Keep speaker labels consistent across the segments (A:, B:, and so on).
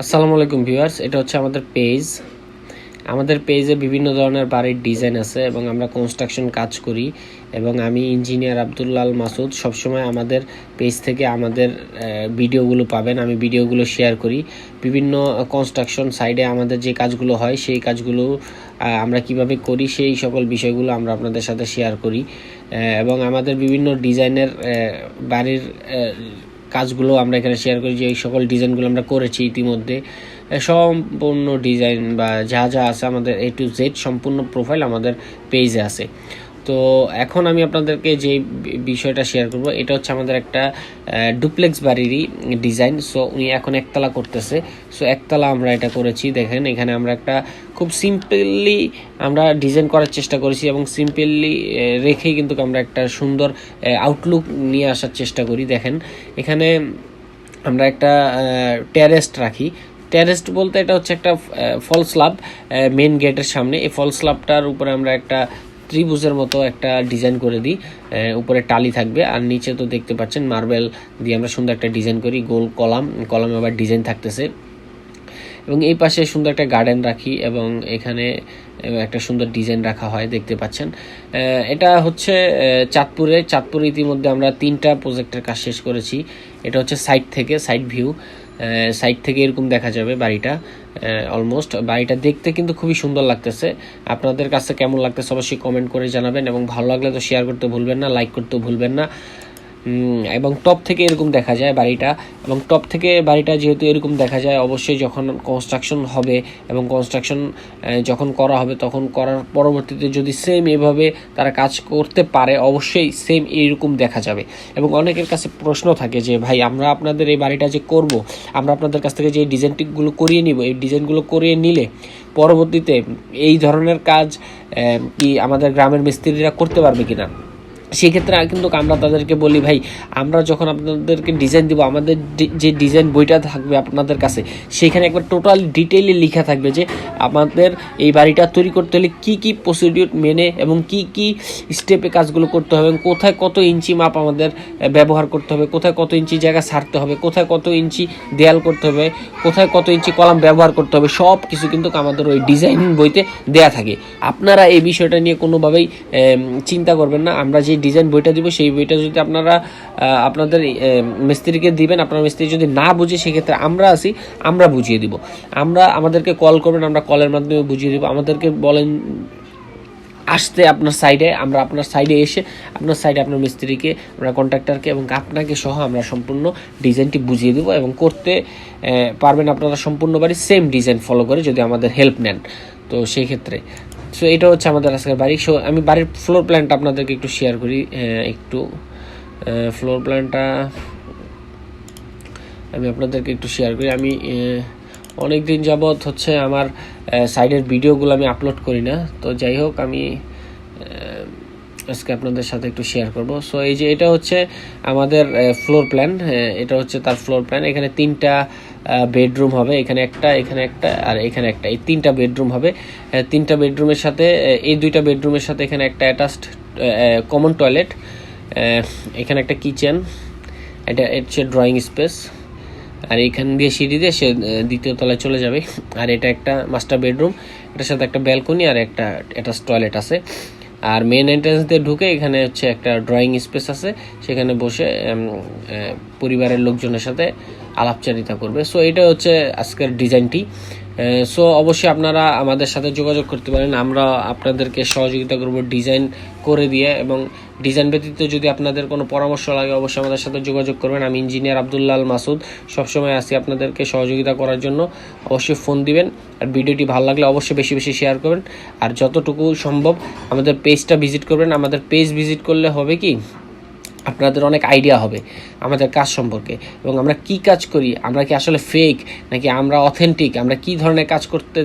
A: আসসালামু আলাইকুম ভিউয়ার্স, এটা হচ্ছে আমাদের পেজ। আমাদের পেজে বিভিন্ন ধরনের বাড়ির ডিজাইন আছে এবং আমরা কনস্ট্রাকশন কাজ করি এবং আমি ইঞ্জিনিয়ার আবদুল্লাল মাসুদ। সবসময় আমাদের পেজ থেকে আমাদের ভিডিওগুলো পাবেন। আমি ভিডিওগুলো শেয়ার করি। বিভিন্ন কনস্ট্রাকশন সাইডে আমাদের যে কাজগুলো হয়, সেই কাজগুলো আমরা কীভাবে করি, সেই সকল বিষয়গুলো আমরা আপনাদের সাথে শেয়ার করি। এবং আমাদের বিভিন্ন ডিজাইনের বাড়ির কাজগুলো আমরা এখানে শেয়ার করি, যে এই সকল ডিজাইনগুলো আমরা করেছি ইতিমধ্যে। সম্পূর্ণ ডিজাইন বা যা যা আছে আমাদের এ টু জেড সম্পূর্ণ প্রোফাইল আমাদের পেজে আছে। তো এখন আমি আপনাদেরকে যে বিষয়টা শেয়ার করব, এটা হচ্ছে আমাদের একটা ডুপ্লেক্স বাড়িরই ডিজাইন সো উনি এখন একতলা করতেছে। সো একতলা আমরা এটা করেছি। দেখেন, এখানে আমরা একটা খুব সিম্পলি আমরা ডিজাইন করার চেষ্টা করেছি এবং সিম্পলি রেখেই কিন্তু আমরা একটা সুন্দর আউটলুক নিয়ে আসার চেষ্টা করি। দেখেন, এখানে আমরা একটা টেরেস্ট রাখি। টেরেস্ট বলতে এটা হচ্ছে একটা ফল মেন গেটের সামনে। এই ফল স্লাবটার উপরে আমরা একটা ত্রিভুজের মতো একটা ডিজাইন করে দিই উপরে টালি থাকবে, আর নিচে তো দেখতে পাচ্ছেন মার্বেল দিয়ে আমরা সুন্দর একটা ডিজাইন করি, গোল কলাম, কলামে আবার ডিজাইন থাকতেছে। এবং এই পাশে সুন্দর একটা গার্ডেন রাখি এবং এখানে একটা সুন্দর ডিজাইন রাখা হয়, দেখতে পাচ্ছেন। এটা হচ্ছে চাঁদপুরে চাঁদপুরে ইতিমধ্যে আমরা তিনটা প্রজেক্টের কাজ শেষ করেছি। এটা হচ্ছে সাইড থেকে সাইড ভিউ সাইড থেকে এরকম দেখা যাবে বাড়িটা। অলমোস্ট বাড়িটা দেখতে কিন্তু খুবই সুন্দর লাগতেছে। আপনাদের কাছে কেমন লাগতেছে অবশ্যই কমেন্ট করে জানাবেন এবং ভালো লাগলে তো শেয়ার করতে ভুলবেন না লাইক করতে ভুলবেন না। এবং টপ থেকে এরকম দেখা যায় বাড়িটা। এবং টপ থেকে বাড়িটা যেহেতু এরকম দেখা যায়, অবশ্যই যখন কনস্ট্রাকশন হবে এবং কনস্ট্রাকশন যখন করা হবে, তখন করার পরবর্তীতে যদি সেম এভাবে তারা কাজ করতে পারে, অবশ্যই সেম এরকম দেখা যাবে। এবং অনেকের কাছে প্রশ্ন থাকে যে, ভাই, আমরা আপনাদের এই বাড়িটা যে করব, আমরা আপনাদের কাছ থেকে যে ডিজাইনটিগুলো করিয়ে নিব, এই ডিজাইনগুলো করিয়ে নিলে পরবর্তীতে এই ধরনের কাজ কি আমাদের গ্রামের মিস্ত্রিরা করতে পারবে কিনা? সেক্ষেত্রে কিন্তু আমরা তাদেরকে বলি, ভাই, আমরা যখন আপনাদেরকে ডিজাইন দিব, আমাদের যে ডিজাইন বইটা থাকবে আপনাদের কাছে, সেখানে একবার টোটাল ডিটেইলে লেখা থাকবে যে আমাদের এই বাড়িটা তৈরি করতে হলে কি কি প্রসিডিউর মেনে এবং কি কি স্টেপে কাজগুলো করতে হবে কোথায় কত ইঞ্চি মাপ আমাদের ব্যবহার করতে হবে, কোথায় কত ইঞ্চি জায়গা ছাড়তে হবে, কোথায় কত ইঞ্চি দেয়াল করতে হবে, কোথায় কত ইঞ্চি কলাম ব্যবহার করতে হবে সব কিছু কিন্তু আমাদের ওই ডিজাইন বইতে দেয়া থাকে। আপনারা এই বিষয়টা নিয়ে কোনোভাবেই চিন্তা করবেন না। আমরা যে ডিজাইন বইটা দিব, সেই বইটা যদি আপনারা আপনাদের মিস্ত্রিকে দিবেন, আপনার মিস্ত্রি যদি না বুঝে, সেক্ষেত্রে আমরা আছি, আমরা বুঝিয়ে দিব। আমরা, আমাদেরকে কল করবেন, আমরা কলের মাধ্যমে বুঝিয়ে দিব। আমাদেরকে বলেন, আসতে আপনার সাইডে আমরা আপনার সাইডে এসে, আপনার সাইডে আপনার মিস্ত্রিকে, আমরা কন্ট্রাক্টরকে এবং আপনাকে সহ আমরা সম্পূর্ণ ডিজাইনটি বুঝিয়ে দেবো এবং করতে পারবেন আপনারা সম্পূর্ণ বাড়ি সেম ডিজাইন ফলো করে যদি আমাদের হেল্প নেন। তো সেই ক্ষেত্রে সো এটা হচ্ছে আমাদের আজকের বাড়ি। সো আমি বাড়ির ফ্লোর প্ল্যানটা আপনাদেরকে একটু শেয়ার করি একটু। ফ্লোর প্ল্যানটা আমি আপনাদেরকে একটু শেয়ার করি। আমি অনেক দিন যাবৎ হচ্ছে আমার সাইডের ভিডিওগুলো আমি আপলোড করি না। তো যাই হোক, আমি আজকে আপনাদের সাথে একটু শেয়ার করব। সো এই যে এটা হচ্ছে আমাদের ফ্লোর প্ল্যান এটা হচ্ছে তার ফ্লোর প্ল্যান এখানে তিনটা বেডরুম হবে, এখানে একটা এখানে একটা, আর এখানে একটা। এই তিনটা বেডরুম হবে। তিনটা বেডরুমের সাথে এই দুইটা বেডরুমের সাথে এখানে একটা অ্যাটাচড কমন টয়লেট এখানে একটা কিচেন এটা এটা হচ্ছে ড্রয়িং স্পেস আর এখান দিয়ে সিঁড়ি দিয়ে সে দ্বিতীয় তলায় চলে যাবে। আর এটা একটা মাস্টার বেডরুম এটার সাথে একটা ব্যালকনি আর একটা অ্যাটাচ টয়লেট আছে। আর মেন এন্ট্রেন্স দিয়ে ঢুকে এখানে হচ্ছে একটা ড্রয়িং স্পেস আছে। সেখানে বসে পরিবারের লোকজনের সাথে আলাপচারিতা করবে। সো এটা হচ্ছে আজকের ডিজাইনটি। সো অবশ্যই আপনারা আমাদের সাথে যোগাযোগ করতে পারেন। আমরা আপনাদেরকে সহযোগিতা করব ডিজাইন করে দিয়ে এবং ডিজাইন ব্যতীত যদি আপনাদের কোনো পরামর্শ লাগে, অবশ্যই আমাদের সাথে যোগাযোগ করবেন। আমি ইঞ্জিনিয়ার আবদুল্লাল মাসুদ, সবসময় আছি আপনাদেরকে সহযোগিতা করার জন্য। অবশ্যই ফোন দিবেন আর ভিডিওটি ভালো লাগলে অবশ্যই বেশি বেশি শেয়ার করবেন। আর যতটুকু সম্ভব আমাদের পেজটা ভিজিট করবেন। আমাদের পেজ ভিজিট করলে হবে কি? আপনাদের অনেক আইডিয়া হবে আমাদের কাজ সম্পর্কে। এবং আমরা কি কাজ করি? আমরা কি আসলে ফেক নাকি আমরা অথেন্টিক আমরা কি ধরনের কাজ করতে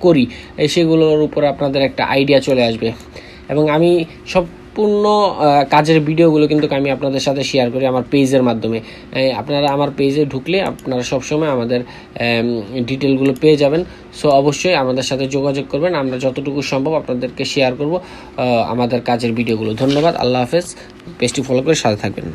A: করি? সেগুলোর উপরে আপনাদের একটা আইডিয়া চলে আসবে। এবং আমি সম্পূর্ণ আহ, কাজের ভিডিওগুলো কিন্তু আমি আপনাদের সাথে শেয়ার করি আমার পেজের মাধ্যমে। আপনারা আমার পেজে ঢুকলে আপনারা সবসময় আমাদের ডিটেলগুলো পেয়ে যাবেন। সো অবশ্যই আমাদের সাথে যোগাযোগ করবেন। আমরা যতটুকু সম্ভব আপনাদেরকে শেয়ার করব আমাদের কাজের ভিডিওগুলো। ধন্যবাদ। আল্লাহ হাফেজ। পেজটি ফলো করে সাথে থাকবেন।